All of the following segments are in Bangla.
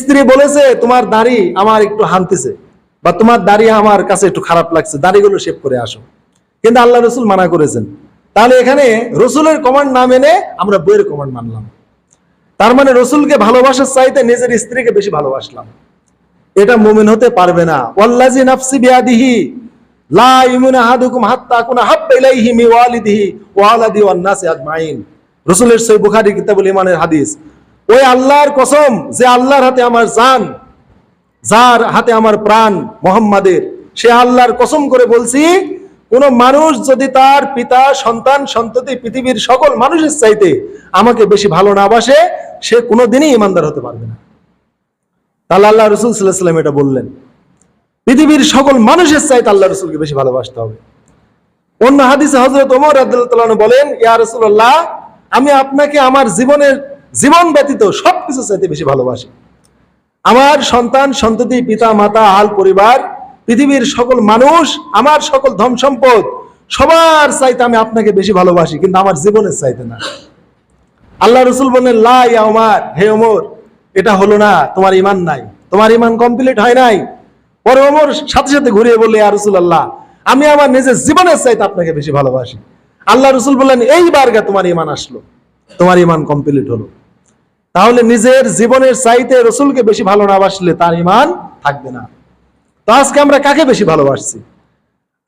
স্ত্রী বলেছে, তোমার দাড়ি আমার একটু হানতেছে বা তোমার দাড়ি আমার কাছে একটু খারাপ লাগছে, দাড়িগুলো শেভ করে আসো। কিন্তু আল্লাহ রসুল মানা করেছেন। তাহলে এখানে রসুলের কমান্ড না মেনে আমরা বইয়ের কমান্ড মানলাম। তার মানে রসুলকে ভালোবাসার চাইতে নিজের স্ত্রীকে বেশি ভালোবাসলাম। এটা মুমিন হতে পারবে না। ওয়াল্লাজি নাফসি বিয়াদিহি লা ইউমিনু আহাদুকুম হাত্তা কুনা হাব্বা ইলাইহি মি ওয়ালিদিহি ওয়া আলাদি ওয়ান নাসি আজমাইন। রাসূলের সহিহ বুখারী কিতাবুল ঈমানের হাদিস। ওই আল্লাহর কসম যে আল্লাহর হাতে আমার জান, যার হাতে আমার প্রাণ মোহাম্মদের, সে আল্লাহর কসম করে বলছি, কোন মানুষ যদি তার পিতা, সন্তান, সন্ততি, পৃথিবীর সকল মানুষের চাইতে আমাকে বেশি ভালো না বাসে, সে কোনোদিনই ইমানদার হতে পারবে না। তাহলে আল্লাহ রসুল সাল্লাহাম এটা বললেন। পৃথিবীর সকল মানুষের চাইতে আল্লাহ রসুলকে বেশি ভালোবাসতে হবে। অন্য হাদিসে হজরত ওমর আব্দুল্লাহ বলেন, ইয়া রসুল্লাহ আমি আপনাকে আমার জীবনের জীবন ব্যতীত সবকিছু চাইতে বেশি ভালোবাসি। আমার সন্তান, সন্ততি, পিতা, মাতা, আল পরিবার, পৃথিবীর সকল মানুষ, আমার সকল ধন সম্পদ, সবার চাইতে আমি আপনাকে বেশি ভালোবাসি, কিন্তু আমার জীবনের চাইতে না। আল্লাহ রসুল বললেন, লা ইয়া ওমর হে ওমর, এটা হলো না, তোমার ইমান নাই। তোমার ইমান কমপ্লিট হয় নাই। পরে ওমর সাথে সাথে ঘুরিয়ে বললে আর রসুল আল্লাহ আমি আমার নিজের জীবনের চাইতে আপনাকে বেশি ভালোবাসি। আল্লাহ রসুল বললেন, এইবার গে তোমার ইমান আসলো। তোমার ইমান কমপ্লিট হলো। তাহলে নিজের জীবনের চাইতে রসুলকে বেশি ভালো না বাসলে তার ইমান থাকবে না। তো আজকে আমরা কাকে বেশি ভালোবাসছি?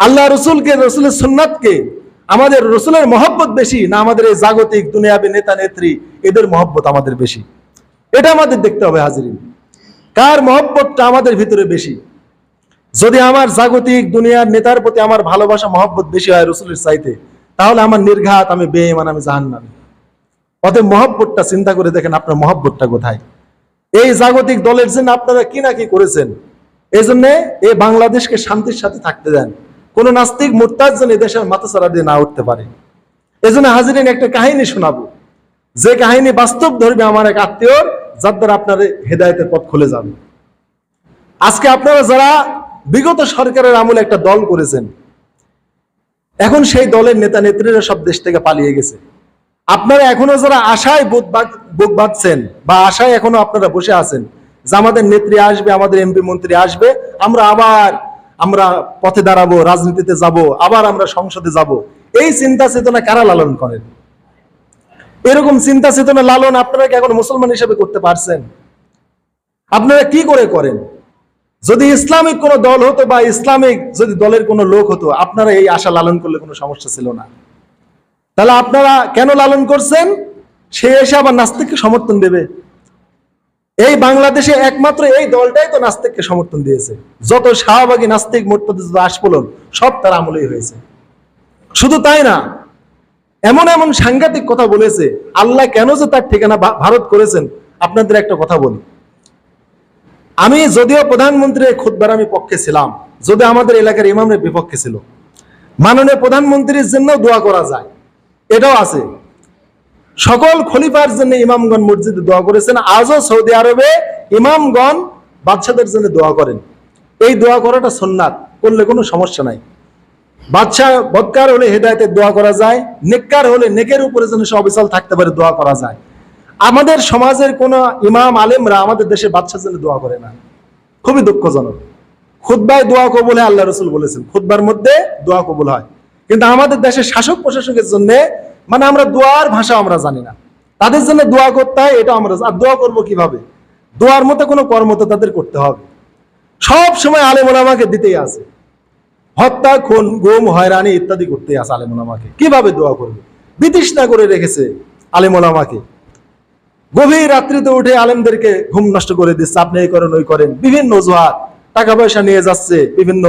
আল্লাহ রসুলকে, রসুলের সুন্নাতকে, আমাদের রসুলের মহব্বত বেশি না আমাদের এই জাগতিক দুনিয়াবি নেতা নেত্রী, এদের মহব্বত আমাদের বেশি? এটা আমাদের দেখতে হবে হাজিরিন। কার মহব্বতটা আমাদের ভিতরে বেশি? যদি আমার জাগতিক দুনিয়ার নেতার প্রতি আমার ভালোবাসা, মহব্বত বেশি হয় রসুলের চাইতে, তাহলে আমার নির্ঘাত, আমি বেঈমান, আমি জাহান্নামী। অতএব মহব্বতটা চিন্তা করে দেখেন আপনার মহব্বতটা কোথায়? এই জাগতিক দলের জন্য আপনারা কি না কি করেছেন? এই জন্য এই বাংলাদেশকে শান্তির সাথে থাকতে দেন। কোন নাস্তিক মোরতাজ যেন দেশের মাথা ছাড়া দিয়ে না উঠতে পারে। এই জন্য হাজিরিন একটা কাহিনী শোনাবো। যে কাহিনী বাস্তব ধর্মী আমার এক আত্মীয় যার দ্বারা আপনার হেদায়তের পথ খুলে যাবে। আজকে আপনারা যারা বিগত সরকারের আমলে একটা দল করেছেন, এখন সেই দলের নেতা নেত্রীরা সব দেশ থেকে পালিয়ে গেছে। আপনারা এখনও যারা আশায় বাঁধ- বুক বাঁধছেন বা আশায় এখনও আপনারা বসে আছেন, যে আমাদের নেত্রী আসবে, আমাদের এমপি মন্ত্রী আসবে, আমরা আবার আমরা পথে দাঁড়াবো, রাজনীতিতে যাব, আবার আমরা সংসদে যাব। এই চিন্তা চেতনা কারা লালন করেন? এরকম চিন্তা চেতনা লালন আপনারা কি এখন মুসলমান হিসেবে করতে পারছেন? আপনারা কি করে করেন? যদি ইসলামিক কোনো দল হতো বা ইসলামিক যদি দলের কোনো লোক হতো, আপনারা এই আশা লালন করলে কোনো সমস্যা ছিল না। তাহলে আপনারা কেন লালন করছেন? সে এসে আবার নাস্তিককে সমর্থন দেবে। এই বাংলাদেশে একমাত্র এই দলটাই তো নাস্তিককে সমর্থন দিয়েছে। যত শাহবাগী নাস্তিক মোর্তদ আশপলন সব তার আমলেই হয়েছে। শুধু তাই না, এমন এমন সাংঘাতিক কথা বলেছে, আল্লাহ কেন যে তার ঠিকানা ভারত করেছেন, আপনাদের একটা কথা বলি। আমি যদিও প্রধানমন্ত্রীর খুদবার আমি পক্ষে ছিলাম যদি আমাদের এলাকার ইমামের বিপক্ষে ছিল। মাননীয় প্রধানমন্ত্রীর জন্য দোয়া করা যায়। এটাও আছে। সকল খলিফার জন্য ইমামগণ মসজিদে দোয়া করেছেন। আজও সৌদি আরবে ইমামগণ বাদশাদের জন্য দোয়া করেন। এই দোয়া করাটা সন্ন্যাত করলে কোনো সমস্যা নাই। বাচ্চা বদকার হলে হেদায়তের দোয়া করা যায়, নেককার হলে নেকের উপরে যেন সে অবিচল থাকতে পারে, দোয়া করা যায়। আমাদের সমাজের কোন ইমাম আলেমরা আমাদের দেশে বাদশার জন্য দোয়া করে না। খুবই দুঃখজনক। খুদ্বায় দোয়া কবুল হয়, আল্লাহ রসুল বলেছেন। খুদ্বার মধ্যে দোয়া কবুল হয়। কিন্তু আমাদের দেশের শাসক প্রশাসকের জন্য মানে আমরা দোয়ার ভাষা আমরা জানি না। তাদের জন্য দোয়া করতে হয়, এটা আমরা আর দোয়া করব কীভাবে? দোয়ার মতো কোনো কর্ম তো তাদের করতে হবে। সব সময় আলেমন দিতেই আছে। হত্যা, খুন, গুম, হয়রানি ইত্যাদি করতে আছে আলেমন কীভাবে দোয়া করবে? বিতৃষ্ণা করে রেখেছে আলেমন আমাকে। গভীর রাত্রিতে উঠে আলেমদেরকে ঘুম নষ্ট করে দিচ্ছে। আপনি এই করেন, ওই করেন। বিভিন্ন অজুহাত, টাকা পয়সা নিয়ে যাচ্ছে, বিভিন্ন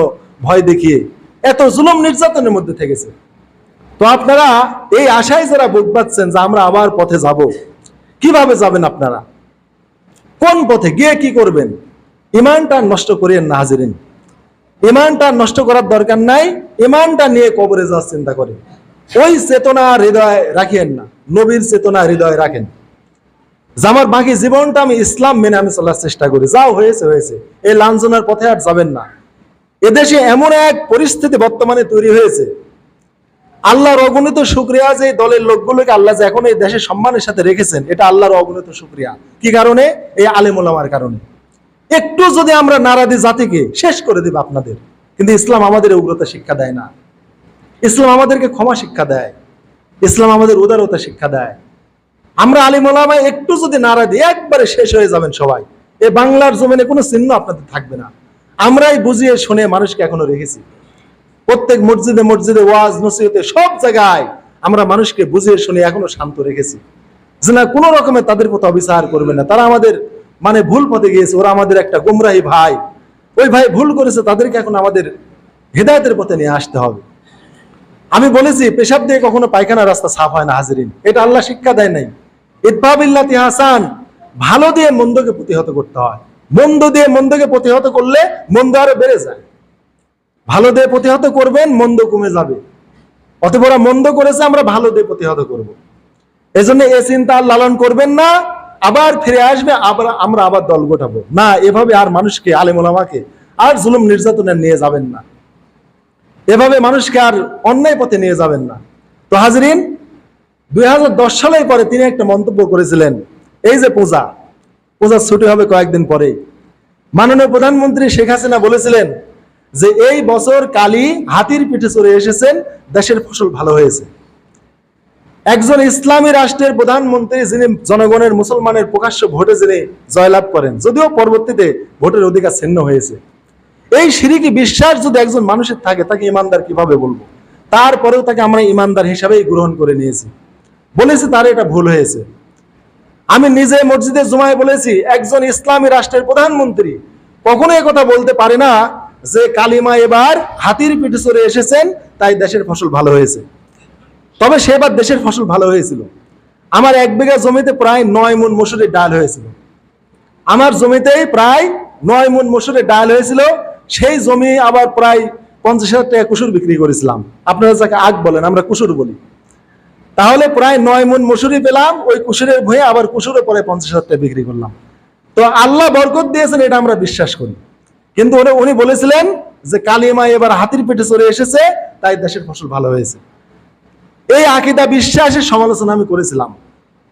ভয় দেখিয়ে। এত জুলুম নির্যাতনের মধ্যে থেকেছে। তো আপনারা এই আশায় যারা বুক পাচ্ছেন যে আমরা আবার পথে যাব, কীভাবে যাবেন আপনারা? কোন পথে? গিয়ে কি করবেন? ইমানটা নষ্ট করিয়েন না, হাজিরিন। ইমানটা নষ্ট করার দরকার নাই, ইমানটা নিয়ে কবরে যাওয়ার চিন্তা করেন। ওই চেতনা হৃদয় রাখিয়েন না, নবীর চেতনা হৃদয় রাখেন। আমার বাকি জীবনটা আমি ইসলাম মেনে আমি চলার চেষ্টা করি যাও হয়েছে হয়েছে। এই লাঞ্ছনার পথে আর যাবেন না। এদেশে এমন এক পরিস্থিতি বর্তমানে তৈরি হয়েছে। আল্লাহর অগণিত শুক্রিয়া যে দলের লোকগুলোকে আল্লাহ যে এখন এই দেশে সম্মানের সাথে রেখেছেন, এটা আল্লাহর অগণিত শুক্রিয়া। কি কারণে? এই আলেমুলামার কারণে। একটু যদি আমরা নারা দিই জাতিকে, শেষ করে দেব আপনাদের। কিন্তু ইসলাম আমাদের উগ্রতা শিক্ষা দেয় না। ইসলাম আমাদেরকে ক্ষমা শিক্ষা দেয়। ইসলাম আমাদের উদারতা শিক্ষা দেয়। আমরা আলিমুলামা একটু যদি নাড়া দিই, একবারে শেষ হয়ে যাবেন সবাই। এই বাংলার জমিনে কোনো চিহ্ন আপনাদের থাকবে না। আমরাই বুঝিয়ে শুনে মানুষকে এখনও রেখেছি। প্রত্যেক মসজিদে মসজিদে ওয়াজ, নসিহতে সব জায়গায় আমরা মানুষকে বুঝিয়ে শুনে এখনও শান্ত রেখেছি। যে না কোনো রকমে তাদের প্রতি অবিচার করবে না। তারা আমাদের মানে ভুল পথে গিয়েছে। ওরা আমাদের একটা গুমরাহি ভাই। ওই ভাই ভুল করেছে, তাদেরকে এখন আমাদের হেদায়তের পথে নিয়ে আসতে হবে। আমি বলেছি, পেশাব দিয়ে কখনো পায়খানা রাস্তা সাফ হয় না, হাজিরিন। এটা আল্লাহ শিক্ষা দেয় নাই। ইতবাবিল্লাতি হাসান, ভালো দিয়ে মন্দকে প্রতিহত করতে হয়। মন্দ দিয়ে মন্দকে প্রতিহত করলে মন্দ আরও বেড়ে যায়। ভালো দিয়ে প্রতিহত করবেন, মন্দ কমে যাবে। অতপর মন্দ করেছে, আমরা ভালো দিয়ে প্রতিহত করব। এজন্য এ চিন্তা আর লালন করবেন না। আবার ফিরে আসবে, আবার আমরা আবার দল গোটাবো। না, এভাবে আর মানুষকে আলেমুলামাকে আর জুলুম নির্যাতনে নিয়ে যাবেন না। এভাবে মানুষকে আর অন্যায় পথে নিয়ে যাবেন না। তো হাজরিন, দুই সালের পরে তিনি একটা মন্তব্য করেছিলেন, এই যে পূজা। পূজার ছুটি হবে কয়েকদিন পরে। মাননীয় প্রধানমন্ত্রী শেখ হাসিনা বলেছিলেন যে, এই বছর কালী হাতির পিঠে চড়ে এসেছেন, দেশের ফসল ভালো হয়েছে। একজন ইসলামী রাষ্ট্রের প্রধানমন্ত্রী যিনি জনগণের মুসলমানের প্রকাশ্য ভোটে যিনি জয়লাভ করেন, যদিও পরবর্তীতে ভোটের অধিকার ছিন্ন হয়েছে। এই সিরিকি বিশ্বাস যদি একজন মানুষের থাকে, তাকে ইমানদার কীভাবে বলব? তারপরেও তাকে আমরা ইমানদার হিসাবেই গ্রহণ করে নিয়েছি। বলেছি তার এটা ভুল হয়েছে। আমি নিজে মসজিদে জুমায় বলেছি, একজন ইসলামী রাষ্ট্রের প্রধানমন্ত্রী। কখনো কথা বলতে পারে না যে কালিমা এবার হাতির পিঠে চড়ে এসেছেন, তাই দেশের ফসল ভালো হয়েছে। তবে সেবার দেশের ফসল ভালো হয়েছিল। আমার এক বিঘা জমিতে প্রায় নয় মন মসুরের ডাল হয়েছিল। আমার জমিতেই প্রায় নয় মন মসুরের ডাল হয়েছিল। সেই জমি আবার প্রায় পঞ্চাশ হাজার টাকা কুসুর বিক্রি করেছিলাম। আপনারা যাকে আগ বলেন, আমরা কুসুর বলি। তাহলে প্রায় নয় মন মসুরি পেলাম, ওই কুসুরের ভয়ে আবার কুসুরে পরে পঞ্চাশ হাজার বিক্রি করলাম। তো আল্লাহ বরকত দিয়েছেন, এটা আমরা বিশ্বাস করি। কিন্তু উনি- উনি বলেছিলেন যে কালিমা এবার হাতির পেটে চলে এসেছে, তাই দেশের ফসল ভালো হয়েছে। এই আকিদা বিশ্বাসের সমালোচনা আমি করেছিলাম।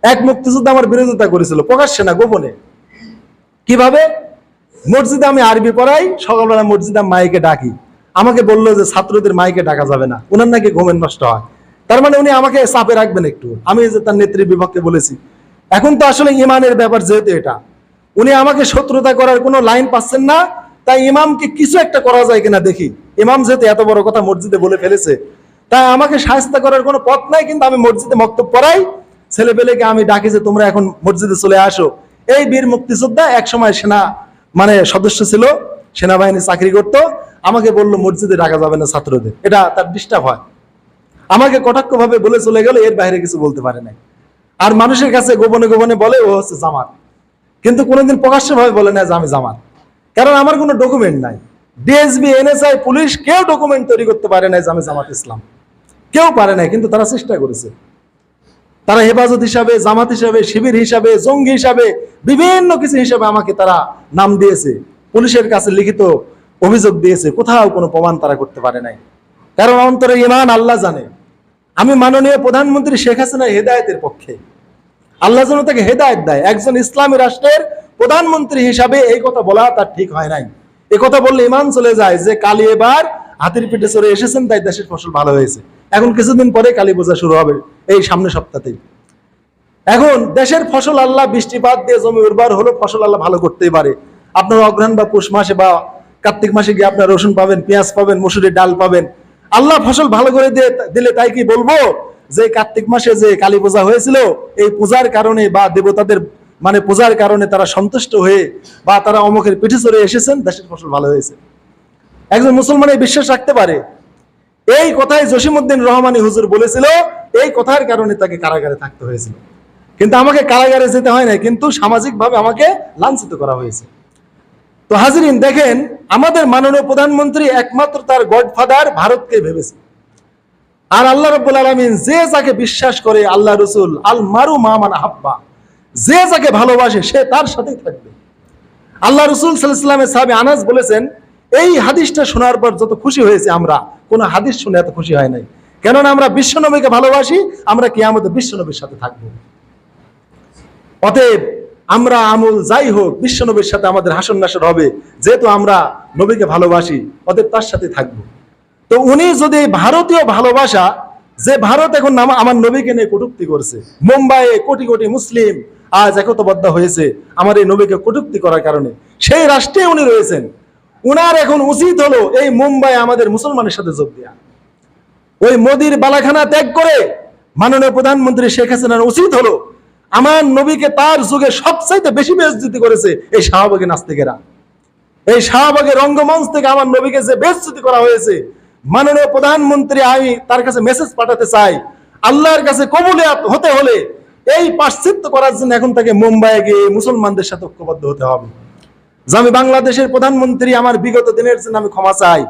এক মুক্তিযুদ্ধ আমার বিরোধিতা করেছিল, প্রকাশ্যে না, গোপনে। কীভাবে? মসজিদে আমি আরবি পড়াই, সকালবেলা মসজিদে মাইকে ডাকি। আমাকে বলল যে, ছাত্রদের মাইকে ডাকা যাবে না ওনার নাকি ঘুমের নষ্ট হয়। তার মানে উনি আমাকে চাপে রাখবেন একটু। আমি যে তার নেত্রী বিপক্ষে বলেছি। এখন তো আসলে ইমানের ব্যাপার যেহেতু এটা। উনি আমাকে শত্রুতা করার কোনো লাইন পাচ্ছেন না, তাই ইমামকে কিছু একটা করা যায় কিনা দেখি। ইমাম যেহেতু এত বড় কথা মসজিদে বলে ফেলেছে, তাই আমাকে সাহায্য করার কোনো পথ নাই, কিন্তু আমি মসজিদে মক্তব পড়াই। ছেলে পেলেকে আমি ডাকি যে, তোমরা এখন মসজিদে চলে আসো। এই বীর মুক্তিযোদ্ধা এক সময় সেনা মানে সদস্য ছিল, সেনাবাহিনী চাকরি করত। আমাকে বলল, মসজিদে ডাকা যাবে না ছাত্রদের। এটা তার ডিস্টার্ব হয়। আমাকে কটাক্ষ ভাবে বলে চলে গেল, এর বাইরে কিছু বলতে পারে নাই। আর মানুষের কাছে গোপনে গোপনে বলে, ও হচ্ছে জামাত। কিন্তু কোনোদিন প্রকাশ্য ভাবে বলে না যে আমি জামাত। কারণ আমার কোনো ডকুমেন্ট নাই। ডিএসবি এনএসআই পুলিশ কেউ ডকুমেন্ট তৈরি করতে পারে না যে আমি জামাত ইসলাম। কেউ পারে নাই, কিন্তু তারা চেষ্টা করেছে। তারা হেফাজত হিসাবে, জামাত হিসাবে, শিবির হিসাবে, জঙ্গি হিসাবে, বিভিন্ন কিছু হিসাবে আমাকে তারা নাম দিয়েছে। পুলিশের কাছে লিখিত অভিযোগ দিয়েছে। কোথাও কোনো প্রমাণ তারা করতে পারে নাই। কারণ অন্তরে ইমান আল্লাহ জানে। আমি মাননীয় প্রধানমন্ত্রী শেখ হাসিনা হেদায়তের পক্ষে। আল্লাহ যেন তাকে হেদায়ত দেয়। একজন ইসলামী রাষ্ট্রের প্রধানমন্ত্রী হিসাবে এই কথা বলা তার ঠিক হয় নাই। এ কথা বললে ইমান চলে যায় যে কালী এবার হাতির পিঠে চড়ে এসেছেন, তাই দেশের ফসল ভালো হয়েছে। এখন কিছুদিন পরে কালী পূজা শুরু হবে এই সামনের সপ্তাহতেই। এখন দেশের ফসল আল্লাহ বৃষ্টিপাত দিয়ে জমি উর্বর হলো ফসল আল্লাহ ভালো করতেই পারে। আপনার অগ্রহণ বা পুষ মাসে বা কার্তিক মাসে গিয়ে আপনার রসুন পাবেন, পেঁয়াজ পাবেন, মসুরের ডাল পাবেন। আল্লাহ ফসল ভালো করে দিলে তাই কি বলব? যে কার্তিক মাসে যে কালী পূজা হয়েছিল, এই পূজার কারণে বা দেবতাদের মানে পূজার কারণে তারা সন্তুষ্ট হয়ে বা তারা অমুকের পিঠে চড়ে এসেছেন, দেশের ফসল ভালো হয়েছে। একজন মুসলমান এই বিশ্বাস রাখতে পারে। এই কথাই জসিমউদ্দিন রহমানি হুজুর বলেছিল, এই কথার কারণে তাকে কারাগারে থাকতে হয়েছিল। কিন্তু আমাকে কারাগারে যেতে হয় না কিন্তু সামাজিকভাবে আমাকে লাঞ্ছিত করা হয়েছে। তো হাজিরিন, দেখেন, আমাদের মাননীয় প্রধানমন্ত্রী একমাত্র তার গডফাদার ভারতকে ভেবেছে। আর আল্লাহ রব্বুল আলমিন যে যাকে বিশ্বাস করে আল্লাহ রসুল, আল মারু মামান হাব্বা যে যাকে ভালোবাসে সে তার সাথেই থাকবে। আল্লাহ রসুল সাল্লামের সাহাবি আনাস বলেছেন, এই হাদিসটা শোনার পর যত খুশি হয়েছে আমরা, কোনো হাদিস শুনে এত খুশি হয় নাই। কেননা আমরা বিশ্বনবীকে ভালোবাসি, আমরা কি আমাদের বিশ্বনবীর সাথে থাকব। অতএব আমরা আমল যাই হোক, বিশ্বনবীর সাথে আমাদের হাসন নাসর হবে। যেহেতু আমরা নবীকে ভালোবাসি, অতএব তার সাথে থাকব। তো উনি যদি ভারতীয় ভালোবাসা, যে ভারত এখন আমার নবীকে নিয়ে কটুক্তি করছে মুম্বাইয়ে কোটি কোটি মুসলিম আজ একতাবদ্ধ হয়েছে, আমার এই নবীকে কটুক্তি করার কারণে, সেই রাষ্ট্রে উনি রয়েছেন। উনার এখন উচিত হলো এই মুম্বাই আমাদের মুসলমানের সাথে যোগ দেওয়া ওই মোদির বালাখানা ত্যাগ করে মাননীয় প্রধানমন্ত্রী শেখ হাসিনার উচিত হলো আমার নবীকে তার যুগে সবচাইতে বেশি বেজ্জতি করেছে এই শাহবাগী নাস্তিকেরা। এই শাহবাগের রঙ্গমঞ্চ থেকে আমার নবীকে যে বেজ্জতি করা হয়েছে, মাননীয় প্রধানমন্ত্রী, আমি তার কাছে মেসেজ পাঠাতে চাই। আল্লাহর কাছে কবুলে হতে হলে এই পাশ্চিত্য করার জন্য এখন তাকে মুম্বাইয়ে গিয়ে মুসলমানদের সাথে ঐক্যবদ্ধ হতে হবে। যে আমি বাংলাদেশের প্রধানমন্ত্রী, আমার বিগত দিনের জন্য আমি ক্ষমা চাই।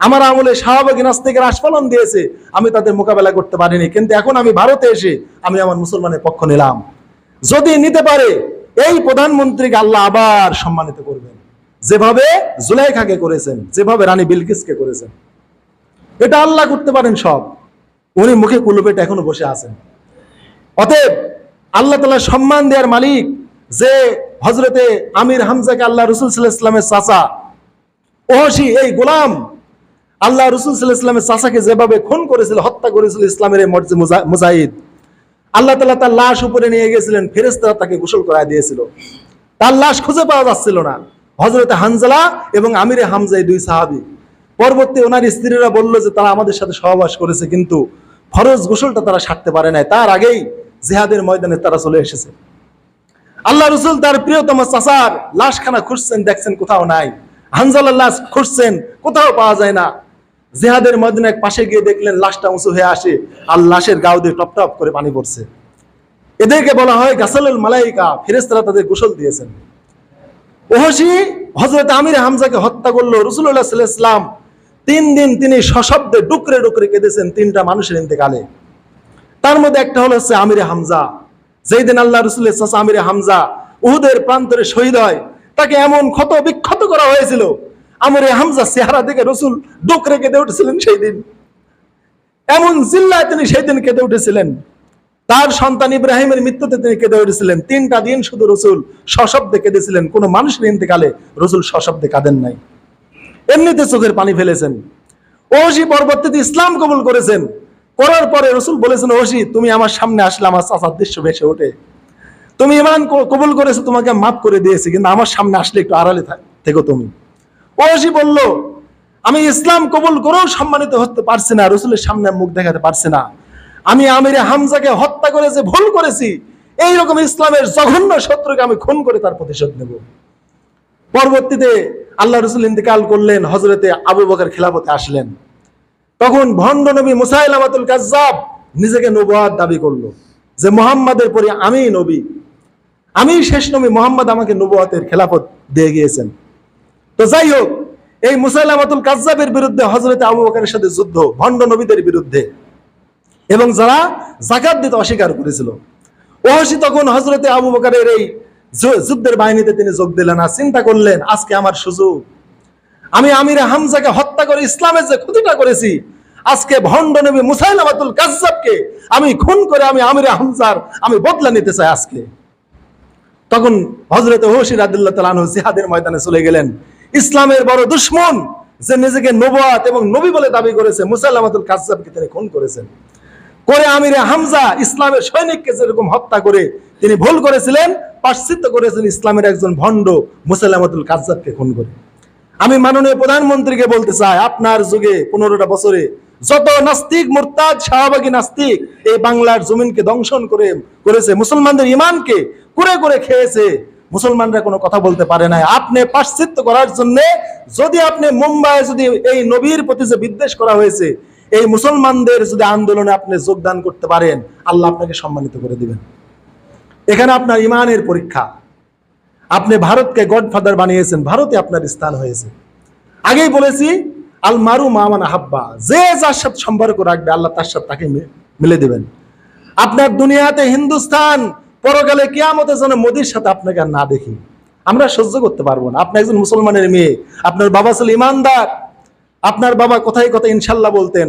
আমার আমলে শাহবাগী নাস্তিকের আস্ফলন দিয়েছে, আমি তাদের মোকাবেলা করতে পারিনি। কিন্তু এখন আমি ভারতে এসে আমি আমার মুসলমানের পক্ষ নিলাম। যদি নিতে পারে, এই প্রধানমন্ত্রীকে আল্লাহ আবার সম্মানিত করবেন। যেভাবে জুলাইখাকে করেছেন, যেভাবে রানী বিলকিসকে করেছেন, এটা আল্লাহ করতে পারেন সব। উনি মুখে কুলুপেট এখনও বসে আছেন। অতএব আল্লাহ তালা সম্মান দেওয়ার মালিক যে হজরতে আমির হামজাকে আল্লাহ রসুল সাল্লাহ ইসলামের চাচা, ওহসি এই গোলাম, আল্লাহ রসুল সাল্লাহ ইসলামের চাচাকে যেভাবে খুন করেছিল, হত্যা করেছিল ইসলামের এই মর্জি মুজা- মুজাহিদ আল্লাহ তালা তার লাশ উপরে নিয়ে গেছিলেন ফেরেস্তারা তাকে গোসল করায় দিয়েছিল। তার লাশ খুঁজে পাওয়া যাচ্ছিল না। হজরতে হানজালা এবং আমিরে হামজা এই দুই সাহাবি। পরবর্তী ওনার স্ত্রীরা বলল যে, তারা আমাদের সাথে সহবাস করেছে, কিন্তু ফরজ গোসলটা তারা সারতে পারে নাই। তার আগেই জেহাদের ময়দানে তারা চলে এসেছে। আল্লাহ রসুল তার প্রিয়তম চাচার লাশখানা খুঁজছেন, দেখছেন কোথাও নাই। হানজালার লাশ খুঁজছেন, কোথাও পাওয়া যায় না। জেহাদের ময়দানে এক পাশে গিয়ে দেখলেন লাশটা উঁচু হয়ে আসে আর লাশের গাও দিয়ে টপ টপ করে পানি পড়ছে। এদেরকে বলা হয় গাসালুল মালাইকা ফেরেস্তারা তাদের গোসল দিয়েছেন। ওহসি হজরত আমির হামজাকে হত্যা করল রসুল্লাহ সাল্লাম তিন দিন তিনি সশব্দে ডুকরে ডুকরে কেঁদেছেন তিনটা মানুষের ইন্তেকালে। তার মধ্যে একটা হলো হচ্ছে আমিরে হামজা। যেই দিন আল্লাহ রসুলের চাচা আমিরে হামজা উহুদের প্রান্তরে শহীদ হয়, তাকে এমন ক্ষত বিক্ষত করা হয়েছিল আমিরে হামজা চেহারা দেখে রসুল ডুকরে কেঁদে উঠেছিলেন সেই দিন। এমন জিল্লায় তিনি সেই দিন কেঁদে উঠেছিলেন। তার সন্তান ইব্রাহিমের মৃত্যুতে তিনি কেঁদে উঠেছিলেন। তিনটা দিন শুধু রসুল সশব্দে কেঁদেছিলেন। কোনো মানুষের ইন্তেকালে রসুল সশব্দে কাঁদেন নাই। এমনিতে চোখের পানি ফেলেছেন। ওসি পরবর্তীতে ইসলাম কবুল করেছেন। করার পরে রসুল বলেছেন ওসি তুমি আমার সামনে আসলে আমার চাচার দৃশ্য ভেসে ওঠে। তুমি ইমান কবুল করেছ, তোমাকে মাফ করে দিয়েছি, কিন্তু আমার সামনে আসলে একটু আড়ালে থেকো তুমি। ওসি বলল, আমি ইসলাম কবুল করেও সম্মানিত হতে পারছি না, রসুলের সামনে মুখ দেখাতে পারছি না। আমি আমিরে হামজাকে হত্যা করে যে ভুল করেছি, এইরকম ইসলামের জঘন্য শত্রুকে আমি খুন করে তার প্রতিশোধ নেব। পরবর্তীতে আল্লাহ রসুল ইন্তেকাল করলেন হজরতে আবু বকের খেলাফতে আসলেন। তখন ভণ্ড নবী মুসাইলামাতুল কাজ্জাব নিজেকে নবুয়াত দাবি করল, যে মোহাম্মদের পরে আমি নবী। আমি শেষ নবী মোহাম্মদ আমাকে নবুয়াতের খেলাফত দিয়ে গিয়েছেন। তো যাই হোক, এই মুসাইলামাতুল কাজ্জাবের বিরুদ্ধে হজরতে আবু বকরের সাথে যুদ্ধ, ভণ্ড নবীদের বিরুদ্ধে। এবং যারা জাকাত দিতে অস্বীকার করেছিল ওহসি তখন হজরতে আবু বকরের এই যুদ্ধের বাহিনীতে তিনি যোগ দিলেন আর চিন্তা করলেন, আজকে আমার সুযোগ। আমি আমিরে হামজাকে হত্যা করে ইসলামের যে ক্ষতিটা করেছি, আজকে ভণ্ড নবী মুসাইলামাতুল কাজ্জাবকে আমি খুন করে আমি আমিরে হামজার, আমি বদলা নিতে চাই আজকে। তখন হজরত ওহসি রাদিল্লাহ তালানহ জিহাদের ময়দানে চলে গেলেন। ইসলামের বড় দুশ্মন যে নিজেকে নবাত এবং নবী বলে দাবি করেছে, মুসাল্লামাতুল কাজ্জাবকে তিনি খুন করেছেন। করে আমিরে হামজা ইসলামের সৈনিককে যেরকম হত্যা করে তিনি ভুল করেছিলেন, পাশ্চিত্য করেছেন ইসলামের একজন ভণ্ড মুসাল্লামাতুল কাজ্জাবকে খুন করে। আমি মাননীয় প্রধানমন্ত্রীকে বলতে চাই, আপনার যুগে পনেরোটা বছরে যত নাস্তিক, মুরতাদ, শাহবাগী নাস্তিক এই বাংলার জমিনকে দংশন করে করেছে, মুসলমানদের ইমানকে করে করে খেয়েছে মুসলমানরা কোনো কথা বলতে পারে না আপনি পাশ্চিত্য করার জন্য যদি আপনি মুম্বাই যদি এই নবীর প্রতি যে বিদ্বেষ করা হয়েছে, এই মুসলমানদের যদি আন্দোলনে আপনি যোগদান করতে পারেন, আল্লাহ আপনাকে সম্মানিত করে দিবেন। এখানে আপনার ইমানের পরীক্ষা। আপনি ভারতকে গডফাদার বানিয়েছেন, ভারতে আপনার স্থান হয়েছে। আগেই বলেছি, আল মারু মামান হাব্বা যে যার সাথে সম্পর্ক রাখবে, আল্লাহ তার সাথে তাকে মিলে দেবেন। আপনার দুনিয়াতে হিন্দুস্তান পরকালে কিয়ামতে যেন মোদির সাথে আপনাকে আর না দেখি। আমরা সহ্য করতে পারব না। আপনি একজন মুসলমানের মেয়ে, আপনার বাবা ছিল ইমানদার, আপনার বাবা কোথায় কোথায় ইনশাল্লাহ বলতেন।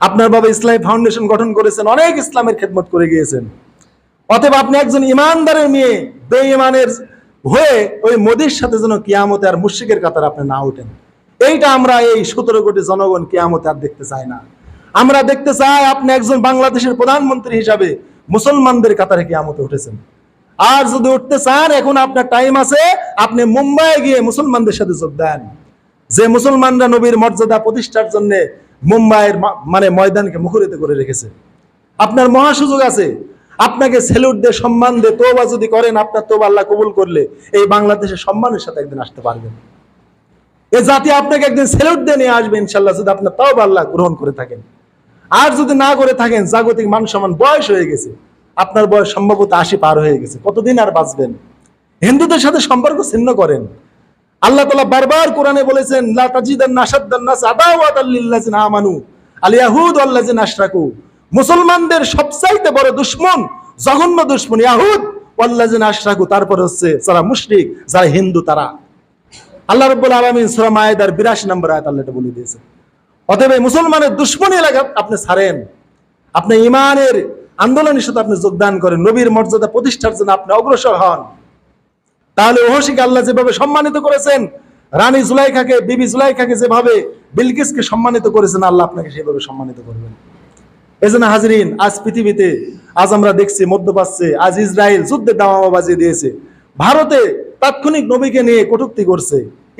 আপনার বাবা ইসলামী ফাউন্ডেশন গঠন করেছেন, অনেক ইসলামের খেদমত করে গিয়েছেন। অতএব আপনি একজন ইমানদারের মেয়ে, বেঈমানের হয়ে ওই মোদির সাথে যেন কিয়ামতে আর মুশিকের কাতার আপনি না ওঠেন। এইটা আমরা এই সতেরো কোটি জনগণ কিয়ামতে আর দেখতে চাই না। আমরা দেখতে চাই আপনি একজন বাংলাদেশের প্রধানমন্ত্রী হিসাবে মুসলমানদের কাতারে কিয়ামতে উঠেছেন। আর যদি উঠতে চান, এখন আপনার টাইম আছে, আপনি মুম্বাই গিয়ে মুসলমানদের সাথে যোগ দেন। যে মুসলমানরা নবীর মর্যাদা প্রতিষ্ঠার জন্য মুম্বাইয়ের মানে ময়দানকে মুখরিত করে রেখেছে। আপনার মহা সুযোগ আছে। আপনাকে সেলুট দিয়ে, সম্মান দিয়ে তোবা যদি করেন, আপনার তোবা আল্লাহ কবুল করলে এই বাংলাদেশের সম্মানের সাথে একদিন আসতে পারবেন। এ জাতি আপনাকে একদিন সেলুট দিয়ে নিয়ে আসবে ইনশাল্লাহ যদি আপনার তাও আল্লাহ গ্রহণ করে থাকেন। আর যদি না করে থাকেন, জাগতিক মান সমান বয়স হয়ে গেছে। আপনার বয়স সম্ভবত আশি পার হয়ে গেছে। কতদিন আর বাঁচবেন? হিন্দুদের সাথে সম্পর্ক ছিন্ন করেন। আল্লাহ তালা বারবার কোরআনে বলেছেন মুসলমানদের সবচাইতে বড় দুশমন, জঘন্য দুশমন ইয়াহুদ ওয়াল্লাযিনা আশরাকু। তারপর হচ্ছে যারা মুশরিক, যারা হিন্দু, তারা। আল্লাহ রাব্বুল আলামিন সূরা মায়েদার 82 নম্বর আয়াত আল্লাহ এটা বলে দিয়েছে অতএব মুসলমানের দুশ্মনী এলাকা আপনি ছাড়েন। আপনি ইমানের আন্দোলনের সাথে আপনি যোগদান করেন। নবীর মর্যাদা প্রতিষ্ঠার জন্য আপনি অগ্রসর হন। তাহলে ওহসিকে আল্লাহ যেভাবে সম্মানিত করেছেন, রানী জুলাইখাকে, বিবি জুলাইখাকে যেভাবে, বিলকিসকে সম্মানিত করেছেন, আল্লাহ আপনাকে সেভাবে সম্মানিত করবেন। এজন্য হাজরিন, আজ পৃথিবীতে, আজ আমরা দেখছি মধ্যপ্রাচ্যে, আজ ইসরায়েল যুদ্ধের দামামা বাজিয়ে দিয়েছে। ভারতে তাৎক্ষণিক নবীকে নিয়ে কটুক্তি করছে।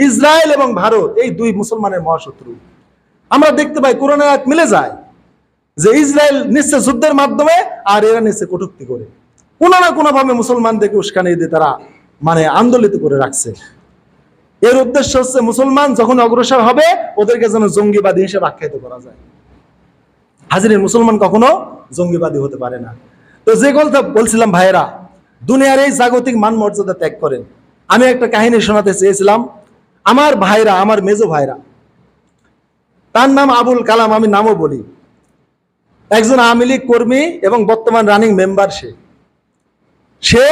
ইসরায়েল এবং ভারত, এই দুই মুসলমানের মহাশত্রু। আমরা দেখতে পাই কোরআন আয়াত মিলে যায় যে ইসরায়েল নিশ্চয় যুদ্ধের মাধ্যমে আর এরা নিশ্চয় কটুক্তি করে। কোনো না কোনো ভাবে মুসলমানদেরকে উস্কানি দিয়ে তারা মানে আন্দোলিত করে রাখছে। এর উদ্দেশ্য হচ্ছে মুসলমান যখন অগ্রসর হবে, ওদেরকে যেন জঙ্গিবাদী হিসেবে আখ্যায়িত করা যায়। হাজিরের মুসলমান কখনো জঙ্গিবাদী হতে পারে না। তো যে কথা বলছিলাম ভাইয়েরা, দুনিয়ার এই জাগতিক মান মর্যাদা ত্যাগ করেন। আমি একটা কাহিনী শোনাতে চেয়েছিলাম। আমার ভাইরা, আমার মেজো ভাইরা তার নাম আবুল কালাম, আমি নামও বলি। একজন আওয়ামী লীগ কর্মী এবং বর্তমান রানিং মেম্বার সে। সে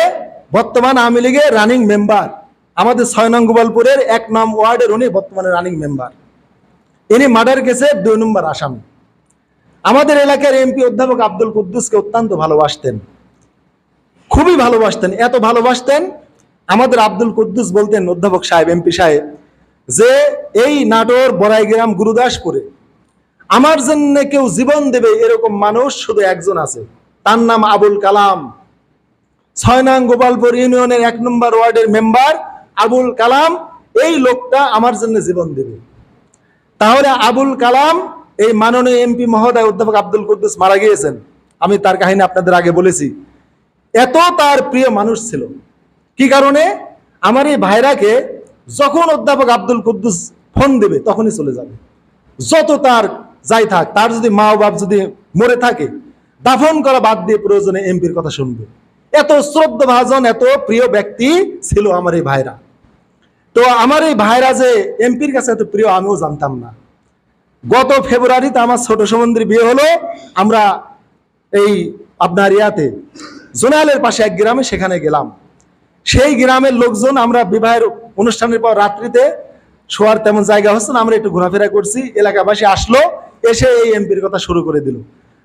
বর্তমান আওয়ামী লীগের রানিং মেম্বার আমাদের ছয় নং গোপালপুরের এক নাম ওয়ার্ডের উনি বর্তমানে রানিং মেম্বার ইনি মার্ডার কেসে দুই নম্বর আসামি। আমাদের এলাকার এমপি অধ্যাপক আব্দুল কুদ্দুসকে অত্যন্ত ভালোবাসতেন। খুবই ভালোবাসতেন, এত ভালোবাসতেন, আমাদের আব্দুল কুদ্দুস বলতেন অধ্যাপক সাহেব, এমপি সাহেব যে এই নাটোর বড়াইগ্রাম গুরুদাসপুরে আমার জন্য কেউ জীবন দেবে এরকম মানুষ শুধু একজন আছে। তার নাম আবুল কালাম। ছয় নং গোপালপুর ইউনিয়নের এক নম্বর ওয়ার্ডের মেম্বার আবুল কালাম। এই লোকটা আমার জন্য জীবন দেবে। তাহলে আবুল কালাম, এই মাননীয় এমপি মহোদয় অধ্যাপক আব্দুল কুদ্দুস মারা গিয়েছেন। আমি তার কাহিনী আপনাদের আগে বলেছি। এত তার প্রিয় মানুষ ছিল। কি কারণে? আমার এই ভাইরাকে যখন অধ্যাপক আব্দুল কুদ্দুস ফোন দেবে, তখনই চলে যাবে। যত তার যাই থাক, তার যদি মা বাপ যদি মরে থাকে, দাফন করা বাদ দিয়ে প্রয়োজনে এমপির কথা শুনবে। এত শ্রদ্ধ ভাজন, এত প্রিয় ব্যক্তি ছিল আমার এই ভাইরা। তো আমার এই ভাইরা যে এমপির কাছে এত প্রিয়, আমিও জানতাম না। গত ফেব্রুয়ারিতে আমার ছোট সমন্দ্রী বিয়ে হলো, আমরা এই আপনার ইয়াতে, জোনালের পাশে এক গ্রামে সেখানে গেলাম। সেই গ্রামের লোকজন আমরা বিবাহের অনুষ্ঠানের পর রাত্রিতে শোয়ার তেমন জায়গা হচ্ছে না, আমরা একটু ঘোরাফেরা করছি, এলাকাবাসী আসলো, এসে এই এমপির কথা শুরু করে দিল।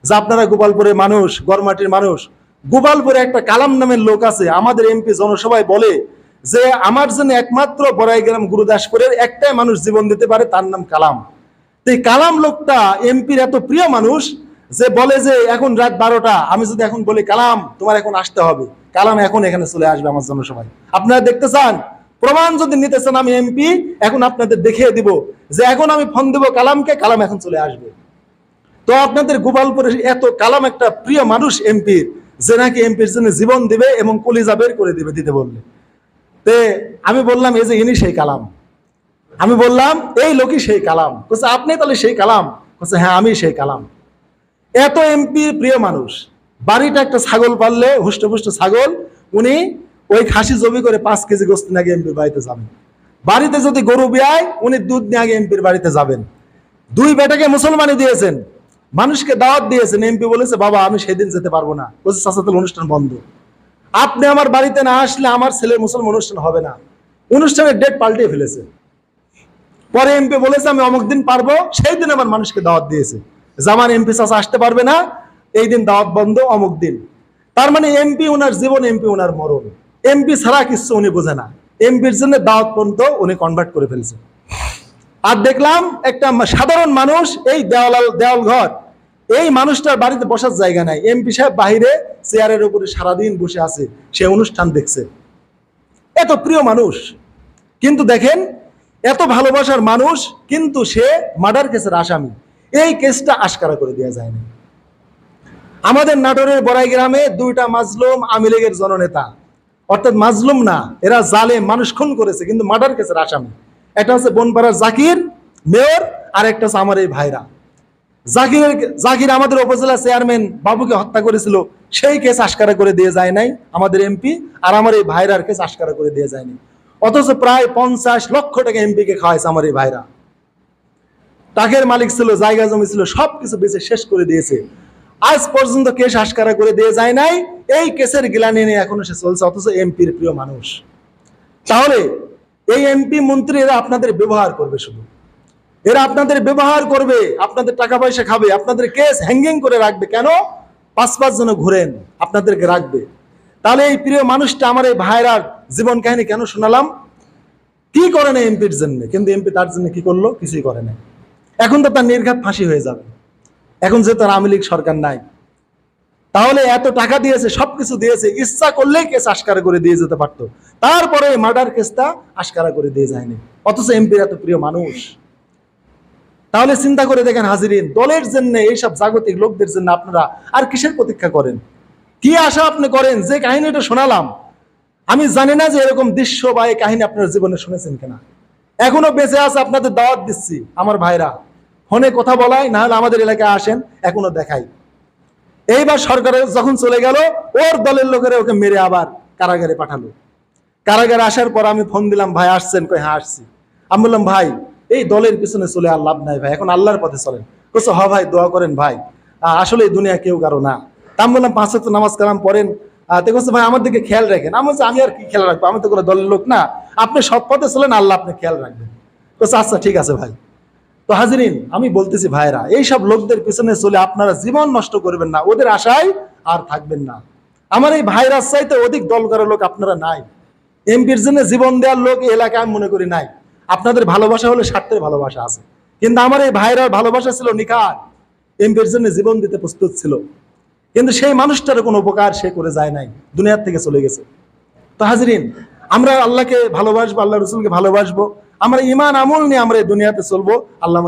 যে আপনারা গোপালপুরের মানুষ গরমাটির মানুষ, গোপালপুরে একটা কালাম নামের লোক আছে, আমাদের এমপি জনসভায় বলে যে, আমার জন্য একমাত্র বড়াইগ্রাম গুরুদাসপুরের একটাই মানুষ জীবন দিতে পারে, তার নাম কালাম। তো এই কালাম লোকটা এমপির এত প্রিয় মানুষ যে বলে যে এখন রাত বারোটা, আমি যদি এখন বলি, কালাম, তোমার এখন আসতে হবে। কালাম এখন এখানে চলে আসবে আমার জন্য সবাই। আপনারা দেখতে চান, প্রমাণ যদি নিতে চান আমি এমপি এখন আপনাদের দেখিয়ে দিব যে এখন আমি ফোন দেবো কালামকে, কালাম এখন চলে আসবে। তো আপনাদের গোপালপুরে এত কালাম একটা প্রিয় মানুষ এমপির যে নাকি এমপির জন্য জীবন দিবে এবং কলিজা বের করে দিবে, দিতে বললে। তে আমি বললাম, এই যে ইনি সেই কালাম। আমি বললাম, এই লোকই সেই কালাম। বলছে আপনি তাহলে সেই কালাম? হ্যাঁ আমি সেই কালাম। এত এমপি প্রিয় মানুষ। বাড়িটা একটা ছাগল পাললে, হুষ্টপুষ্ট ছাগল, উনি ওই খাসি জমি করে পাঁচ কেজি গোস্ত নিয়ে আগে এমপির বাড়িতে যাবেন। বাড়িতে যদি গরু বিয়ায়, উনি দুধ নিয়ে আগে এমপির বাড়িতে যাবেন। দুই বেটাকে মুসলমানি দিয়েছেন। মানুষকে দাওয়াত দিয়েছেন। এমপি বলেছে, বাবা, আমি সেদিন যেতে পারব না। বলছে চাচা অনুষ্ঠান বন্ধ। আপনি আমার বাড়িতে না আসলে আমার ছেলের মুসলমান অনুষ্ঠান হবে না। অনুষ্ঠানের ডেট পাল্টিয়ে ফেলেছে। পরে এমপি বলেছে, আমি অমুক দিন পারব। সেই দিন আমার মানুষকে দাওয়াত দিয়েছে। জামান এমপি চাচা আসতে পারবে না, এই দিন দাওয়াত বন্ধ, অমুক দিন। তার মানে এমপি ওনার জীবন এমপি ওনার মরণ। এমপি ছাড়া কিছু উনি বোঝে না। এমপির জন্য দাওয়াত পর্যন্ত উনি কনভার্ট করে ফেলছে। আর দেখলাম একটা সাধারণ মানুষ, এই দেওয়াল দেওয়াল ঘর এই মানুষটার বাড়িতে বসার জায়গা নাই। এমপি সাহেব বাহিরে চেয়ারের উপরে সারাদিন বসে আছে, সে অনুষ্ঠান দেখছে। এত প্রিয় মানুষ। কিন্তু দেখেন, এত ভালোবাসার মানুষ, কিন্তু সে মার্ডার কেসের আসামি। এই কেসটা আশকারা করে দেওয়া যায়নি আমাদের নাটোরের বড়াই গ্রামে দুইটা মাজলুম আওয়ামী লীগের জননেতা। অর্থাৎ মাজলুম না, এরা জালে মানুষ খুন করেছে, কিন্তু মার্ডার কেসের আসামি। একটা হচ্ছে বনপাড়ার জাকির, মেয়র, আর একটা আমার এই ভাইরা। জাকিরের জাকির আমাদের উপজেলা চেয়ারম্যান বাবুকে হত্যা করেছিল, সেই কেস আশকারা করে দিয়ে যায় নাই, আমাদের এমপি, আর আমার এই ভাইরার কেস আশকারা করে দিয়ে যায়নি অথচ প্রায় পঞ্চাশ লক্ষ টাকা এমপিকে খাওয়াইছে আমার এই ভাইরা। টাকের মালিক ছিল, জায়গা জমি ছিল, সবকিছু বেঁচে শেষ করে দিয়েছে। আজ পর্যন্ত কেস আশকারা করে দিয়ে যায় নাই, এই কেসের গিলানি নিয়ে এখনও সে চলছে, অথচ এমপির প্রিয় মানুষ। তাহলে এই এমপি মন্ত্রী এরা আপনাদের ব্যবহার করবে শুধু। এরা আপনাদের ব্যবহার করবে, আপনাদের টাকা পয়সা খাবে, আপনাদের কেস হ্যাঙ্গিং করে রাখবে। কেন? পাঁচ পাঁচ জন ঘুরেন, আপনাদেরকে রাখবে। তাহলে এই প্রিয় মানুষটা আমার এই ভাইরার জীবন কাহিনী কেন শোনালাম? কি করে না এমপির জন্য? কিন্তু এমপি তার জন্য কি করল? কিছুই করে না এখন তো তার নির্ঘাত ফাঁসি হয়ে যাবে। এখন যে তার আওয়ামী লীগ সরকার নাই, তাহলে এত টাকা দিয়েছে, সবকিছু দিয়েছে, ইচ্ছা করলেই কেস আশকারা করে দিয়ে যেতে পারতো। তারপরে মার্ডার কেসটা আশকারা করে দিয়ে যায়নি। অথচ এমপির এত প্রিয় মানুষ। তাহলে চিন্তা করে দেখেন হাজিরিন, দলের জন্য এইসব জাগতিক লোকদের জন্য আপনারা আর কিসের প্রতীক্ষা করেন? কি আশা আপনি করেন? যে কাহিনীটা শোনালাম, আমি জানি না যে এরকম দৃশ্য বা এই কাহিনী আপনার জীবনে শুনেছেন কিনা। এখনও বেঁচে আছে, আপনাদের দাওয়াত দিচ্ছি, আমার ভাইরা। ফোনে কথা বলাই না হলে আমাদের এলাকায় আসেন এখনও দেখাই। এইবার সরকারের যখন চলে গেল ওর দলের লোকেরা ওকে মেরে আবার কারাগারে পাঠালো। কারাগারে আসার পর আমি ফোন দিলাম ভাই আসছেন? কই হ্যাঁ আসছি। আমি বললাম ভাই এই দলের পিছনে চলে আর লাভ নাই ভাই এখন আল্লাহর পথে চলেন। কোসো হ ভাই দোয়া করেন ভাই। আসলে দুনিয়া কেউ কারও না। তা আমি বললাম পাঁচ ওয়াক্ত নামাজ কালাম পড়েন। তো কোসো ভাই আমার দিকে খেয়াল রাখেন। আমি বলছি, আমি আর কি খেয়াল রাখব? আমি তো কোনো দলের লোক না। আপনি সৎ পথে চলেন আল্লাহ আপনি খেয়াল রাখবেন। কোসো আচ্ছা ঠিক আছে ভাই। তো হাজিরিন, আমি বলতেছি ভাইরা এই সব লোকদের পিছনে চলে আপনারা জীবন নষ্ট করবেন না, ওদের আশায় আর থাকবেন না। আমার এই ভাইরাস চাইতে অধিক দল করার লোক আপনারা নাই। এমপির জন্য জীবন দেওয়ার লোক এলাকায় আমি মনে করি নাই। আপনাদের ভালোবাসা হলে স্বার্থের ভালোবাসা আছে। কিন্তু আমার এই ভাইরার ভালোবাসা ছিল নিখার। এমপির জন্য জীবন দিতে প্রস্তুত ছিল। কিন্তু সেই মানুষটার কোনো উপকার সে করে যায় নাই, দুনিয়ার থেকে চলে গেছে। তো হাজরিন, আমরা আল্লাহকে ভালোবাসবো, আল্লাহ রসুলকে ভালোবাসবো। আমরা ইমান আমল নিয়ে আমরা দুনিয়াতে চলবো। আল্লাহ